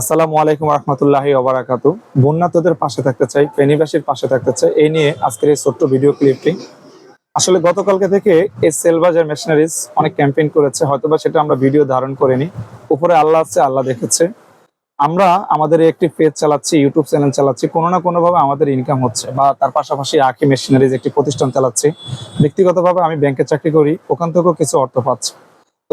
আসসালামু আলাইকুম রহমতুল্লাহি ওবারাকাতু বন্যাতদের পাশে থাকতে চাই ফেনীবাসীর পাশে থাকতে চাই, এই নিয়ে আজকের এই ছোট্ট ভিডিও ক্লিপটি আসলে গতকালকে থেকে এই সেলবাজার মেশিনারিজ অনেক ক্যাম্পেইন করেছে, হয়তোবা সেটা আমরা ভিডিও ধারণ করিনি। উপরে আল্লাহ আছে, আল্লাহ দেখেছে। আমরা আমাদের একটি পেজ চালাচ্ছি ইউটিউব চ্যানেল চালাচ্ছি, কোনো না কোনোভাবে আমাদের ইনকাম হচ্ছে বা তার পাশাপাশি আখি মেশিনারিজ একটি প্রতিষ্ঠান চালাচ্ছি। ব্যক্তিগতভাবে আমি ব্যাংকে চাকরি করি, ওখান থেকেও কিছু অর্থ পাচ্ছি।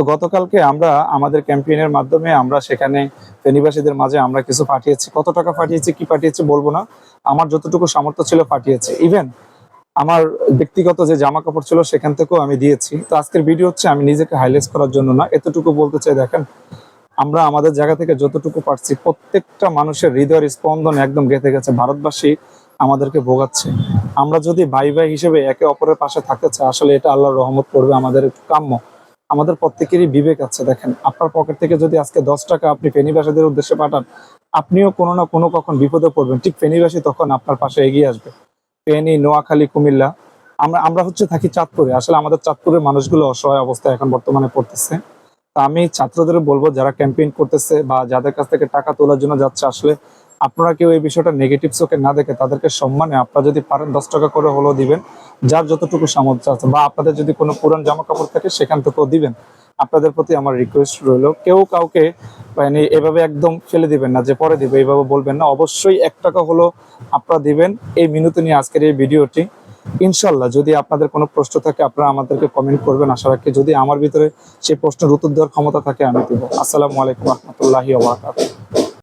তো গতকালকে আমরা আমাদের ক্যাম্পেইনের মাধ্যমে আমরা সেখানে ফেনীবাসীদের মাঝে আমরা কিছু পাঠিয়েছি। কত টাকা পাঠিয়েছি, কি পাঠিয়েছি বলব না। আমার যতটুকু সামর্থ্য ছিল পাঠিয়েছি। ইভেন আমার ব্যক্তিগত যে জামা কাপড় ছিল সেখান থেকেও আমি দিয়েছি। তো আজকের ভিডিও হচ্ছে আমি নিজেকে হাইলাইট করার জন্য না, এতটুকু বলতে চাই, দেখেন, আমরা আমাদের জায়গা থেকে যতটুকু পারছি, প্রত্যেকটা মানুষের হৃদয়ের স্পন্দন একদম গেঁথে গেছে। ভারতবাসী আমাদেরকে ভোগাচ্ছে। আমরা যদি ভাই ভাই হিসেবে একে অপরের পাশে থাকতে চাই, আসলে এটা আল্লাহর রহমত করবে আমাদের কাম্য। আমাদের প্রত্যেকেরই বিবেক আছে, দেখেন। আপনার পকেট থেকে যদি আজকে দশ টাকা আপনি ফেনীবাসীদের উদ্দেশ্যে পাঠান, আপনিও কোনো না কোনো কখন বিপদে পড়বেন। ঠিক ফেনীবাসী তখন আপনার পাশে এগিয়ে আসবে। ফেনী, নোয়াখালী, কুমিল্লা, আমরা আমরা হচ্ছে থাকি চাঁদপুরে। আসলে আমাদের চাঁদপুরের মানুষগুলো অসহায় অবস্থায় এখন বর্তমানে পড়তেছে। তা আমি ছাত্রদের বলব, যারা ক্যাম্পেইন করতেছে বা যাদের কাছ থেকে টাকা তোলার জন্য যাচ্ছে, আসলে আপনারা কেউ এই বিষয়টা নেগেটিভ চোখে না দেখে তাদেরকে সম্মানে আপনারা যদি পারেন দশ টাকা করে হলেও দিবেন, যার যতটুকু সামর্থ্য আছে বা আপনাদের যদি কোনো পুরান জামা কাপড় থাকে সেখান থেকেও দিবেন। আপনাদের প্রতি আমার রিকোয়েস্ট রইল, কেউ কাউকে মানে এভাবে একদম ফেলে দিবেন না যে পরে দিবে, এইভাবে বলবেন না। অবশ্যই এক টাকা হলো আপনারা দিবেন এই মিনুতে নিয়ে আজকের এই ভিডিওটি। ইনশাল্লাহ যদি আপনাদের কোনো প্রশ্ন থাকে আপনারা আমাদেরকে কমেন্ট করবেন। আশা রাখি যদি আমার ভিতরে সেই প্রশ্নের উত্তর দেওয়ার ক্ষমতা থাকে আমি দিব। আসসালামু আলাইকুম রহমতুল্লাহি